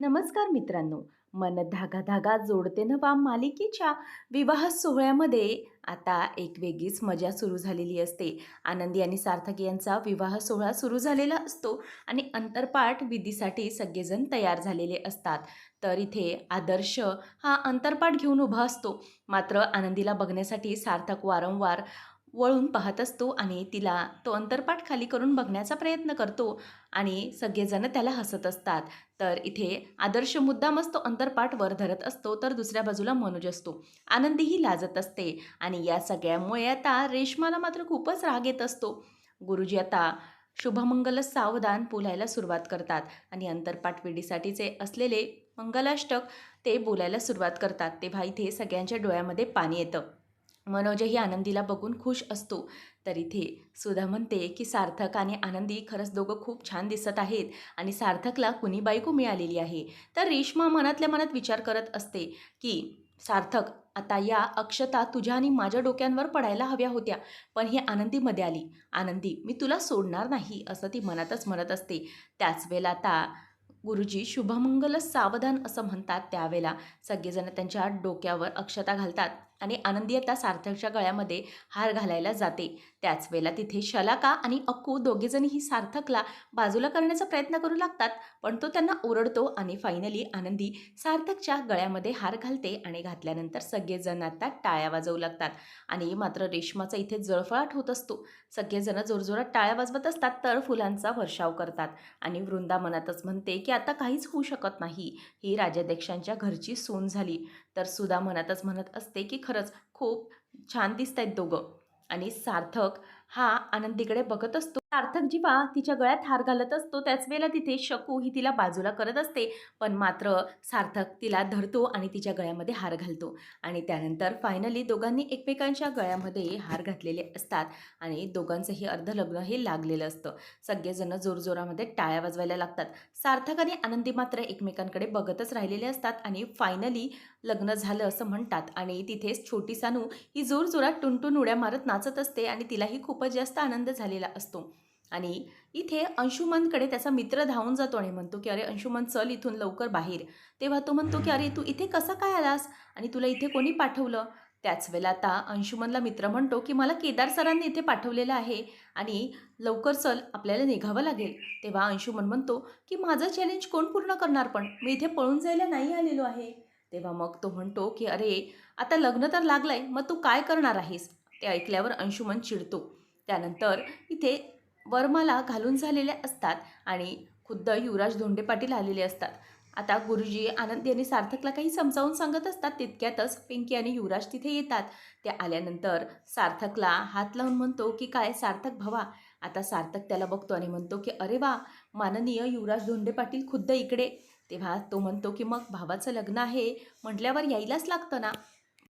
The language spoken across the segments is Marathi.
नमस्कार मित्रांनो. मन धागा धागा जोडते नवा मालिकेच्या विवाह सोहळ्यामध्ये आता एक वेगळीच मजा सुरू झालेली असते. आनंदी आणि सार्थक यांचा विवाह सोहळा सुरू झालेला असतो आणि अंतरपाठ विधीसाठी सगळेजण तयार झालेले असतात. तर इथे आदर्श हा अंतरपाठ घेऊन उभा असतो. मात्र आनंदीला बघण्यासाठी सार्थक वारंवार वळून पाहत असतो आणि तिला तो अंतरपाठ खाली करून बघण्याचा प्रयत्न करतो आणि सगळेजण त्याला हसत असतात. तर इथे आदर्श मुद्दामच तो अंतरपाठ वर धरत असतो तर दुसऱ्या बाजूला मनोज असतो. आनंदीही लाजत असते आणि या सगळ्यामुळे आता रेशमाला मात्र खूपच राग येत असतो. गुरुजी आता शुभमंगल सावधान बोलायला सुरुवात करतात आणि अंतरपाठ पिढीसाठीचे असलेले मंगलाष्टक ते बोलायला सुरुवात करतात. तेव्हा इथे सगळ्यांच्या डोळ्यामध्ये पाणी येतं. मनोजही आनंदीला बघून खुश असतो. तर इथे सुधा म्हणते की सार्थक आणि आनंदी खरंच दोघं खूप छान दिसत आहेत आणि सार्थकला कुणी बायको मिळालेली आहे. तर रेश्मा मनातल्या मनात विचार करत असते की सार्थक आता या अक्षता तुझ्या आणि माझ्या डोक्यांवर पडायला हव्या होत्या पण ही आनंदीमध्ये आली. आनंदी मी तुला सोडणार नाही असं ती मनातच म्हणत असते. त्याच वेळेला आता गुरुजी शुभमंगल सावधान असं म्हणतात. त्यावेळेला सगळेजण त्यांच्या डोक्यावर अक्षता घालतात. आणि आनंदी आता सार्थकच्या गळ्यामध्ये हार घालायला जाते. त्याच वेळेला तिथे शलाका आणि अक्कू दोघेजणीही सार्थकला बाजूला करण्याचा प्रयत्न करू लागतात पण तो त्यांना ओरडतो आणि फायनली आनंदी सार्थकच्या गळ्यामध्ये हार घालते आणि घातल्यानंतर सगळेजण आता टाळ्या वाजवू लागतात. आणि मात्र रेशमाचा इथे जळफळाट होत असतो. सगळेजण जोरजोरात टाळ्या वाजवत असतात तर फुलांचा वर्षाव करतात. आणि वृंदा मनातच म्हणते की आता काहीच होऊ शकत नाही. ही राजाध्यक्षांच्या घरची सून झाली. तर सुधा मनातच म्हणत असते की खरंच खूप छान दिसत आहेत दोघं. आणि सार्थक हा आनंदीकडे बघत असतो. सार्थक जीवा तिच्या गळ्यात हार घालत असतो त्याच वेळेला तिथे शकू ही तिला बाजूला करत असते. पण मात्र सार्थक तिला धरतो आणि तिच्या गळ्यामध्ये हार घालतो. आणि त्यानंतर फायनली दोघांनी एकमेकांच्या गळ्यामध्ये हार घातलेले असतात आणि दोघांचंही अर्धलग्न हे लागलेलं असतं. सगळेजण जोरजोरामध्ये टाळ्या वाजवायला लागतात. सार्थक आणि आनंदी मात्र एकमेकांकडे बघतच राहिलेले असतात आणि फायनली लग्न झालं असं म्हणतात. आणि तिथेच छोटी सानू ही जोरजोरात टुनटुन उड्या मारत नाचत असते आणि तिलाही खूपच जास्त आनंद झालेला असतो. आणि इथे अंशुमनकडे त्याचा मित्र धावून जातो आणि म्हणतो की अरे अंशुमन चल इथून लवकर बाहेर. तेव्हा तो म्हणतो की अरे तू इथे कसा काय आलास? आणि तुला इथे कोणी पाठवलं? त्याच वेळेला आता अंशुमनला मित्र म्हणतो की मला केदार सरांनी इथे पाठवलेलं आहे आणि लवकर चल आपल्याला निघावं लागेल. तेव्हा अंशुमन म्हणतो की माझं चॅलेंज कोण पूर्ण करणार पण? मी इथे पळून जायला नाही आलेलो आहे. तेव्हा मग तो म्हणतो की अरे आता लग्न तर लागलंय मग तू काय करणार आहेस? ते ऐकल्यावर अंशुमन चिडतो. त्यानंतर इथे वरमाला घालून झालेल्या असतात आणि खुद्द युवराज धोंडे पाटील आलेले असतात. आता गुरुजी आनंदी आणि सार्थकला काही समजावून सांगत असतात तितक्यातच पिंकी आणि युवराज तिथे येतात. ते आल्यानंतर सार्थकला हात लावून म्हणतो की काय सार्थक भवा आता सार्थक त्याला बघतो आणि म्हणतो की अरे वा माननीय युवराज धोंडे पाटील खुद्द इकडे. तेव्हा तो म्हणतो की मग भावाचं लग्न आहे म्हटल्यावर यायलाच लागतं ना.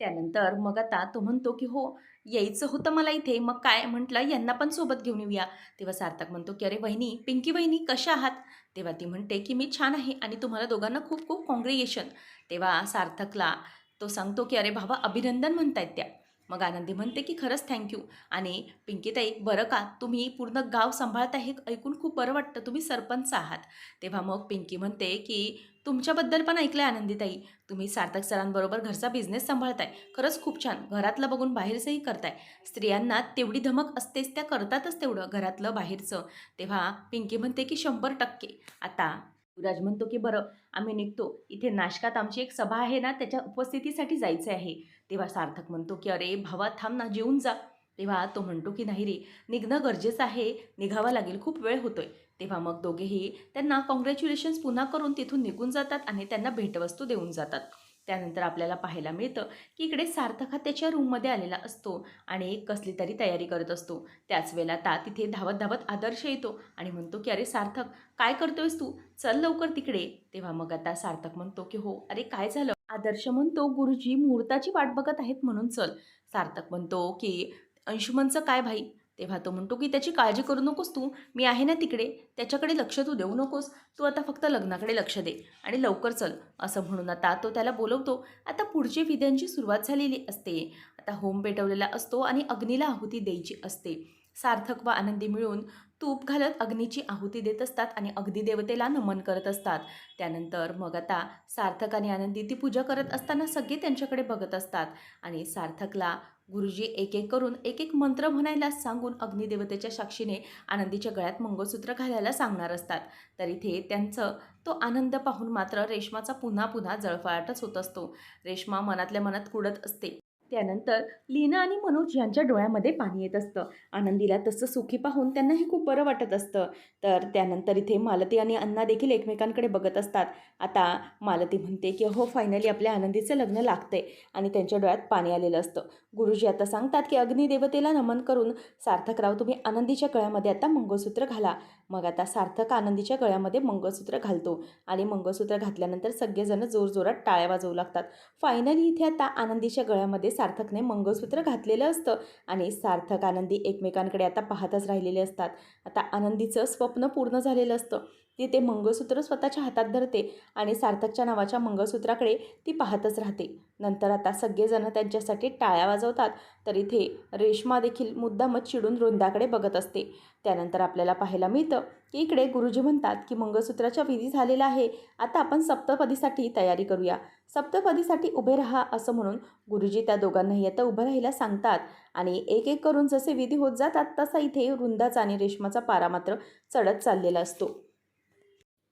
त्यानंतर मग आता तो म्हणतो की हो यायचं होतं मला इथे. मग काय? म्हटलं यांना पण सोबत घेऊन येऊया. तेव्हा सार्थक म्हणतो की अरे वहिनी पिंकी वहिनी कशा आहात? तेव्हा ती म्हणते की मी छान आहे आणि तुम्हाला दोघांना खूप खूप कॉंग्रेगेशन तेव्हा सार्थकला तो सांगतो की अरे भावा अभिनंदन म्हणतायत त्या. मग आनंदी म्हणते की खरंच थँक्यू आणि पिंकीताई बरं का? तुम्ही पूर्ण गाव सांभाळता हे ऐकून खूप बरं वाटतं. तुम्ही सरपंच आहात. तेव्हा मग पिंकी म्हणते की तुमच्याबद्दल पण ऐकलं आहे आनंदीताई. तुम्ही सार्थक सरांबरोबर घरचा बिझनेस सांभाळताय. खरंच खूप छान. घरातलं बघून बाहेरचंही करताय. स्त्रियांना तेवढी धमक असतेच त्या करतातच तेवढं घरातलं बाहेरचं. तेव्हा पिंकी म्हणते की शंभर टक्के. आता युवराज म्हणतो की बरं आम्ही निघतो. इथे नाशकात आमची एक सभा आहे ना त्याच्या उपस्थितीसाठी जायचं आहे. तेव्हा सार्थक म्हणतो की अरे भावा थांब ना जेवून जा. तेव्हा तो म्हणतो की नाही रे निघणं गरजेचं आहे निघावं लागेल खूप वेळ होतोय. तेव्हा मग दोघेही त्यांना कॉंग्रॅच्युलेशन्स पुन्हा करून तिथून निघून जातात आणि त्यांना भेटवस्तू देऊन जातात. त्यानंतर आपल्याला पाहायला मिळतं की इकडे सार्थक हा त्याच्या रूममध्ये आलेला असतो आणि एक कसली तरी तयारी करत असतो. त्याच वेळेला ता तिथे धावत धावत आदर्श येतो आणि म्हणतो की अरे सार्थक काय करतोयस तू? चल लवकर तिकडे. तेव्हा मग आता सार्थक म्हणतो की हो. अरे काय झालं? आदर्श म्हणतो गुरुजी मुहूर्ताची वाट बघत आहेत म्हणून चल. सार्थक म्हणतो की अंशुमनचं काय भाई? तेव्हा तो म्हणतो की त्याची काळजी करू नकोस तू. मी आहे ना तिकडे. त्याच्याकडे लक्ष तू देऊ नकोस. तू आता फक्त लग्नाकडे लक्ष दे. आणि लवकर चल. असं म्हणून आता तो त्याला बोलवतो. आता पुढची विध्यांची सुरुवात झालेली असते. आता होम पेटवलेला असतो आणि अग्नीला आहुती द्यायची असते. सार्थक व आनंदी मिळून तूप घालत अग्नीची आहुती देत असतात आणि अगदी देवतेला नमन करत असतात. त्यानंतर मग आता सार्थक आणि आनंदी ती पूजा करत असताना सगळे त्यांच्याकडे बघत असतात आणि सार्थकला गुरुजी एक एक करून एक एक मंत्र म्हणायला सांगून अग्निदेवतेच्या साक्षीने आनंदीच्या गळ्यात मंगळसूत्र घालायला सांगणार असतात. तर इथे त्यांचं तो आनंद पाहून मात्र रेशमाचा पुन्हा पुन्हा जळफळाटच होत असतो. रेशमा मनातल्या मनात कुडत असते. त्यानंतर लीना आणि मनोज यांच्या डोळ्यामध्ये पाणी येत असतं. आनंदीला तसं सुखी पाहून त्यांनाही खूप बरं वाटत असतं. तर त्यानंतर इथे मालती आणि अण्णा देखील एकमेकांकडे बघत असतात. आता मालती म्हणते की हो फायनली आपल्या आनंदीचं लग्न लागतंय. आणि त्यांच्या डोळ्यात पाणी आलेलं असतं. गुरुजी आता सांगतात की अग्निदेवतेला नमन करून सार्थकराव तुम्ही आनंदीच्या गळ्यामध्ये आता मंगळसूत्र घाला. मग आता सार्थक आनंदीच्या गळ्यामध्ये मंगळसूत्र घालतो. आणि मंगळसूत्र घातल्यानंतर सगळेजण जोरजोरात टाळ्या वाजवू लागतात. फायनली इथे आता आनंदीच्या गळ्यामध्ये सार्थकने मंगळसूत्र घातलेलं असतं आणि सार्थक आनंदी एकमेकांकडे आता पाहतच राहिलेले असतात. आता आनंदीचं स्वप्न पूर्ण झालेलं असतं. ती ते मंगळसूत्र स्वतःच्या हातात धरते आणि सार्थकच्या नावाच्या मंगळसूत्राकडे ती पाहतच राहते. नंतर आता सगळेजणं त्यांच्यासाठी टाळ्या वाजवतात तर इथे रेश्मा देखील मुद्दामच चिडून वृंदाकडे बघत असते. त्यानंतर आपल्याला पाहायला मिळतं की इकडे गुरुजी म्हणतात की मंगळसूत्राच्या विधी झालेला आहे. आता आपण सप्तपदीसाठी तयारी करूया. सप्तपदीसाठी उभे राहा असं म्हणून गुरुजी त्या दोघांनाही आता उभं राहायला सांगतात. आणि एक एक करून जसे विधी होत जातात तसा इथे वृंदाचा आणि रेशमाचा पारा मात्र चढत चाललेला असतो.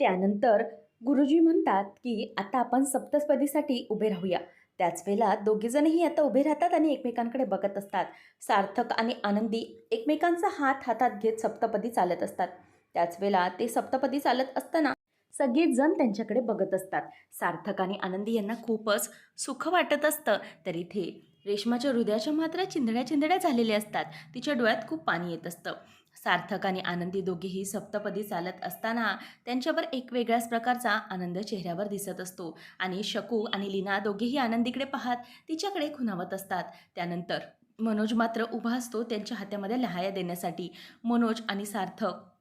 त्यानंतर गुरुजी म्हणतात की आता आपण सप्तपदीसाठी उभे राहूया. त्याच वेळेला दोघेजणही आता उभे राहतात आणि एकमेकांकडे बघत असतात. सार्थक आणि आनंदी एकमेकांचा हात हातात घेत सप्तपदी चालत असतात. त्याच वेळेला ते सप्तपदी चालत असताना सगळेजण त्यांच्याकडे बघत असतात. सार्थक आणि आनंदी यांना खूपच सुख वाटत असतं. तर इथे रेशमाच्या हृदयाच्या मात्र चिंधड्या चिंधड्या झालेल्या असतात. तिच्या डोळ्यात खूप पाणी येत असतं. सार्थक आणि आनंदी दोघेही सप्तपदी चालत असताना त्यांच्यावर एक वेगळ्याच प्रकारचा आनंद चेहऱ्यावर दिसत असतो. आणि शकू आणि लीना दोघेही आनंदीकडे पाहत तिच्याकडे खुणावत असतात. त्यानंतर मनोज मात्र उभा असतो त्यांच्या हातामध्ये लहाया देण्यासाठी. मनोज आणि सार्थक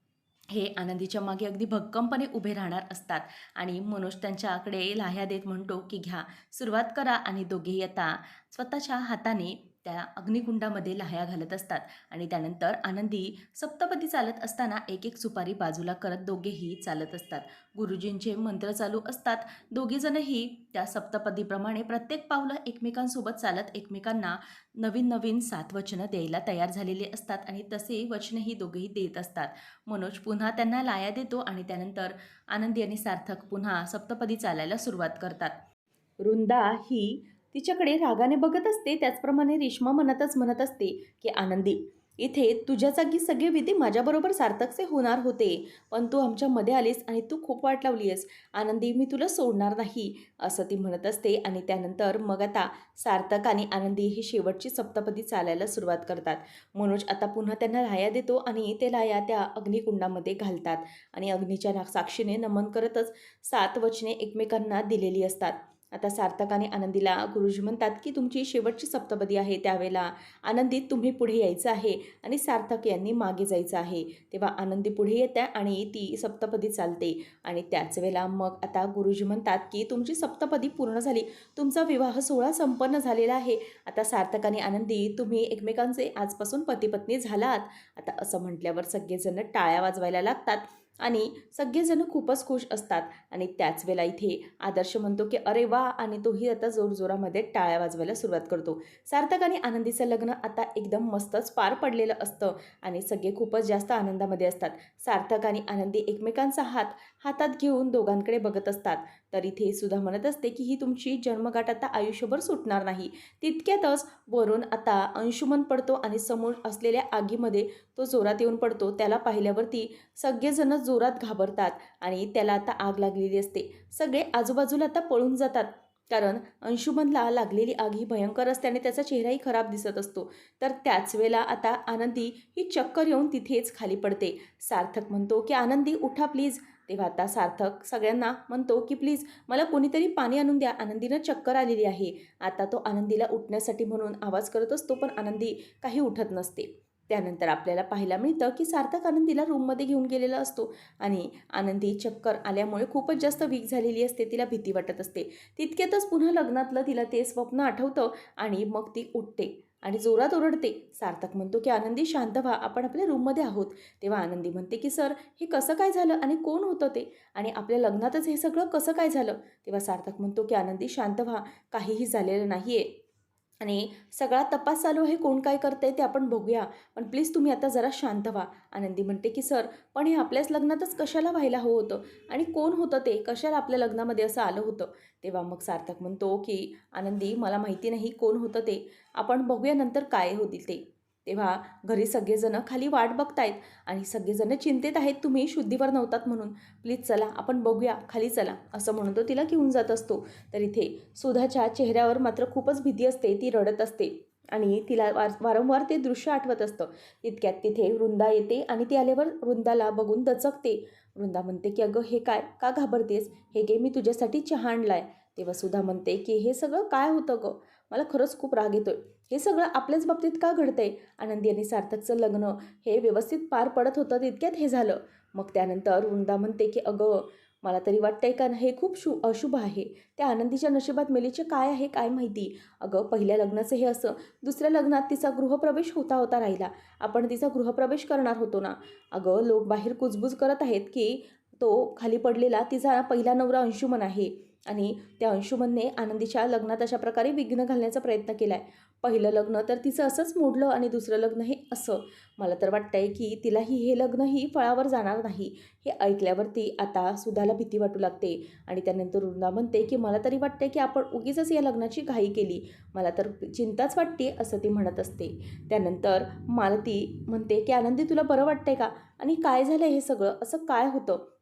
हे आनंदीच्या मागे अगदी भक्कमपणे उभे राहणार असतात. आणि मनोज त्यांच्याकडे लाह्या देत म्हणतो की घ्या सुरुवात करा आणि दोघेही आता स्वतःच्या हाताने त्या अग्निकुंडामध्ये लाह्या घालत असतात आणि त्यानंतर आनंदी सप्तपदी चालत असताना एक एक सुपारी बाजूला करत दोघेही चालत असतात. गुरुजींचे मंत्र चालू असतात. दोघेजणही त्या सप्तपदीप्रमाणे प्रत्येक पावलं एकमेकांसोबत चालत एकमेकांना नवीन नवीन सात वचनं द्यायला तयार झालेले असतात आणि तसे वचनही दोघेही देत असतात. मनोज पुन्हा त्यांना लाया देतो आणि त्यानंतर आनंदी आणि सार्थक पुन्हा सप्तपदी चालायला सुरुवात करतात. वृंदा ही तिच्याकडे रागाने बघत असते त्याचप्रमाणे रेश्मा मनातच म्हणत असते की आनंदी इथे तुझ्या जागी सगळे विधी माझ्याबरोबर सार्थकचे होणार होते पण तू आमच्यामध्ये आलीस आणि तू खूप वाट लावली आहेस आनंदी मी तुला सोडणार नाही असं ती म्हणत असते आणि त्यानंतर मग आता सार्थक आणि आनंदी ही शेवटची सप्तपदी चालायला सुरुवात करतात. मनोज आता पुन्हा त्यांना लाया देतो आणि ते लाया त्या अग्निकुंडामध्ये घालतात आणि अग्नीच्या साक्षीने नमन करतच सात वचने एकमेकांना दिलेली असतात. आता सार्थक आणि आनंदीला गुरुजी म्हणतात की तुमची शेवटची सप्तपदी आहे त्यावेळेला. आनंदीत तुम्ही पुढे यायचं आहे आणि सार्थक यांनी मागे जायचं आहे. तेव्हा आनंदी पुढे येते आणि ती सप्तपदी चालते. आणि त्याच वेळेला मग आता गुरुजी म्हणतात की तुमची सप्तपदी पूर्ण झाली. तुमचा विवाह सोहळा संपन्न झालेला आहे. आता सार्थक आणि आनंदी तुम्ही एकमेकांचे आजपासून पतीपत्नी झालात. आता असं म्हटल्यावर सगळेजण टाळ्या वाजवायला लागतात. आणि सगळेजण खूपच खुश असतात. आणि त्याच वेळेला इथे आदर्श म्हणतो की अरे वा! आणि तोही आता जोरजोरामध्ये टाळ्या वाजवायला सुरुवात करतो. सार्थक आणि आनंदीचं लग्न आता एकदम मस्तच पार पडलेलं असतं आणि सगळे खूपच जास्त आनंदामध्ये असतात. सार्थक आणि आनंदी एकमेकांचा हात हातात घेऊन दोघांकडे बघत असतात. तर इथे सुद्धा म्हणत असते की ही तुमची जन्मगाठ आता आयुष्यभर सुटणार नाही. तितक्यातच वरून आता अंशुमन पडतो आणि समोर असलेल्या आगीमध्ये तो जोरात येऊन पडतो. त्याला पाहिल्यावरती सगळेजण जोरात घाबरतात आणि त्याला आता आग लागलेली असते. सगळे आजूबाजूला आता पळून जातात. कारण अंशुमनला लागलेली आग ही भयंकर असते आणि त्याचा चेहराही खराब दिसत असतो. तर त्याच वेळेला आता आनंदी ही चक्कर येऊन तिथेच खाली पडते. सार्थक म्हणतो की आनंदी उठा प्लीज तेव्हा आता सार्थक सगळ्यांना म्हणतो की प्लीज मला कोणीतरी पाणी आणून द्या. आनंदीनं चक्कर आलेली आहे. आता तो आनंदीला उठण्यासाठी म्हणून आवाज करत असतो पण आनंदी काही उठत नसते. त्यानंतर आपल्याला पाहायला मिळतं की सार्थक आनंदीला रूममध्ये घेऊन गेलेला असतो आणि आनंदी चक्कर आल्यामुळे खूपच जास्त वीक झालेली असते तिला भीती वाटत असते. तितक्यातच पुन्हा लग्नातलं तिला ते स्वप्न आठवतं आणि मग ती उठते. आणि जोरात ओरडते. सार्थक म्हणतो की आनंदी शांत व्हा. आपण आपल्या रूममध्ये आहोत. तेव्हा आनंदी म्हणते की सर हे कसं काय झालं आणि कोण होतं ते? आणि आपल्या लग्नातच हे सगळं कसं काय झालं? तेव्हा सार्थक म्हणतो की आनंदी शांत व्हा. काहीही झालेलं नाही आहे आणि सगळा तपास चालू आहे कोण काय करतंय ते आपण बघूया. पण प्लीज तुम्ही आता जरा शांत व्हा. आनंदी म्हणते की सर पण हे आपल्याच लग्नातच कशाला व्हायला हवं होतं? आणि कोण होतं ते? कशाला आपल्या लग्नामध्ये असं आलं होतं? तेव्हा मग सार्थक म्हणतो की आनंदी मला माहिती नाही कोण होतं ते. आपण बघूया नंतर काय होतील ते. तेव्हा घरी सगळेजणं खाली वाट बघतायत आणि सगळेजणं चिंतेत आहेत तुम्ही शुद्धीवर नव्हतात म्हणून. प्लीज चला आपण बघूया खाली चला असं म्हणून तो तिला घेऊन जात असतो. तर इथे सुधाच्या चेहऱ्यावर मात्र खूपच भीती असते ती रडत असते आणि तिला वार वारंवार ते दृश्य आठवत असतं. इतक्यात तिथे वृंदा येते आणि ती आल्यावर वृंदाला बघून दचकते. वृंदा म्हणते की अगं हे काय? का घाबरतेस? हे घे मी तुझ्यासाठी चहा आहे तेव्हा सुधा म्हणते की हे सगळं काय होतं गं? मला खरंच खूप राग येतोय. हे सगळं आपल्याच बाबतीत का घडतंय? आनंदी आणि सार्थकचं लग्न हे व्यवस्थित पार पडत होतं तितक्यात हे झालं. मग त्यानंतर वृंदा म्हणते की अगं मला तरी वाटतंय का हे खूप शु अशुभ आहे. त्या आनंदीच्या नशिबात मेलीचे काय आहे काय माहिती? अगं पहिल्या लग्नाचं हे असं दुसऱ्या लग्नात तिचा गृहप्रवेश होता होता राहिला. आपण तिचा गृहप्रवेश करणार होतो ना. अगं लोक बाहेर कुजबूज करत आहेत की तो खाली पडलेला तिचा पहिला नवरा अंशुमन आहे. आणि त्या अंशुमनने आनंदीच्या लग्नात अशा प्रकारे विघ्न घालण्याचा प्रयत्न केला आहे पहिलं लग्न तर तिचं असंच मोडलं आणि दुसरं लग्न हे असं. मला तर वाटतंय की तिलाही हे लग्नही फळावर जाणार नाही. हे ऐकल्यावरती आता सुधाला भीती वाटू लागते आणि त्यानंतर वृंदा म्हणते की मला तरी वाटते की आपण उगीच या लग्नाची घाई केली. मला तर चिंताच वाटते असं ती म्हणत असते. त्यानंतर मालती म्हणते की आनंदी तुला बरं वाटतंय का? आणि काय झालं हे सगळं? असं काय होतं?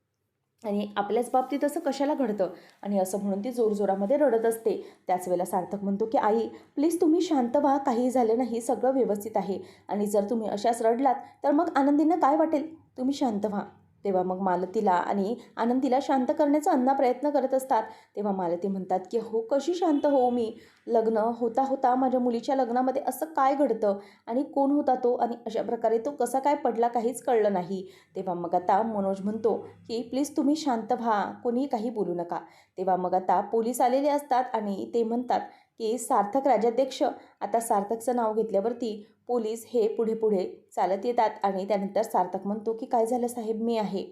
आणि आपल्याच बाबतीत असं कशाला घडतं? आणि असं म्हणून ती जोरजोरामध्ये रडत असते. त्याच वेळेला सार्थक म्हणतो की आई प्लीज तुम्ही शांत व्हा. काही झालं नाही. सगळं व्यवस्थित आहे. आणि जर तुम्ही अशाच रडलात तर मग आनंदींना काय वाटेल? तुम्ही शांत व्हा. तेव्हा मग मालतीला आणि आनंदीला शांत करण्याचा अन्ना प्रयत्न करत असतात. तेव्हा मालती म्हणतात की हो कशी शांत होऊ मी. लग्न होता होता माझ्या मुलीच्या लग्नामध्ये असं काय घडतं? आणि कोण होता तो? आणि अशा प्रकारे तो कसा काय पडला काहीच कळलं नाही. तेव्हा मग आता मनोज म्हणतो की प्लीज तुम्ही शांत व्हा. कोणीही काही बोलू नका. तेव्हा मग आता पोलीस आलेले असतात आणि ते म्हणतात की सार्थक राजाध्यक्ष आता सार्थकचं नाव घेतल्यावरती पोलीस हे पुढे पुढे चालत येतात आणि त्यानंतर सार्थक म्हणतो की काय झालं साहेब? मी आहे.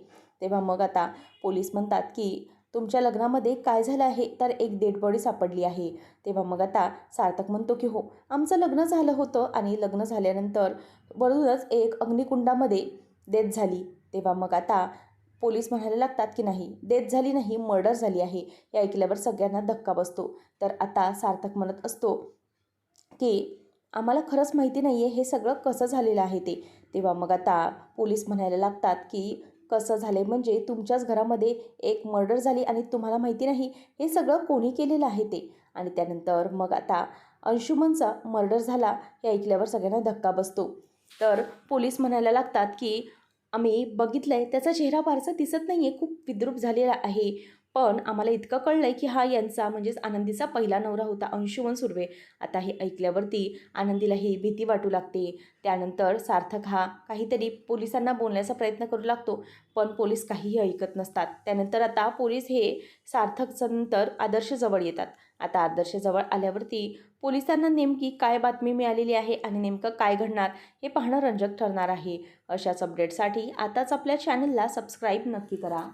तेव्हा मग आता पोलीस म्हणतात की तुमच्या लग्नामध्ये काय झालं आहे? तर एक डेड बॉडी सापडली आहे. तेव्हा मग आता सार्थक म्हणतो की हो आमचं लग्न झालं होतं आणि लग्न झाल्यानंतर वरूनच एक अग्निकुंडामध्ये डेथ झाली. तेव्हा मग आता पोलीस म्हणायला लागतात की नाही डेथ झाली नाही मर्डर झाली आहे हे ऐकल्यावर सगळ्यांना धक्का बसतो. तर आता सार्थक म्हणत असतो की आम्हाला खरंच माहिती नाही आहे हे सगळं कसं झालेलं आहे ते. तेव्हा मग आता पोलीस म्हणायला लागतात की कसं झालं आहे म्हणजे तुमच्याच घरामध्ये एक मर्डर झाली आणि तुम्हाला माहिती नाही हे सगळं कोणी केलेलं आहे ते? आणि त्यानंतर मग आता अंशुमनचा मर्डर झाला हे ऐकल्यावर सगळ्यांना धक्का बसतो. तर पोलीस म्हणायला लागतात की आम्ही बघितलं आहे त्याचा चेहरा फारसा दिसत नाही आहे खूप विद्रूप झालेला आहे. पण आम्हाला इतकं कळलं आहे की हा यांचा म्हणजेच आनंदीचा पहिला नवरा होता अंशुमन सुर्वे. आता हे ऐकल्यावरती आनंदीला ही भीती वाटू लागते. त्यानंतर सार्थक हा काहीतरी पोलिसांना बोलण्याचा प्रयत्न करू लागतो पण पोलीस काहीही ऐकत नसतात. त्यानंतर आता पोलीस हे सार्थकचं नंतर आदर्शजवळ येतात. आता आदर्शजवळ आल्यावरती पोलिसांना नेमकी काय बातमी मिळालेली आहे आणि नेमकं काय घडणार हे पाहणं रंजक ठरणार आहे. अशाच अपडेटसाठी आताच आपल्या चॅनलला सबस्क्राईब नक्की करा.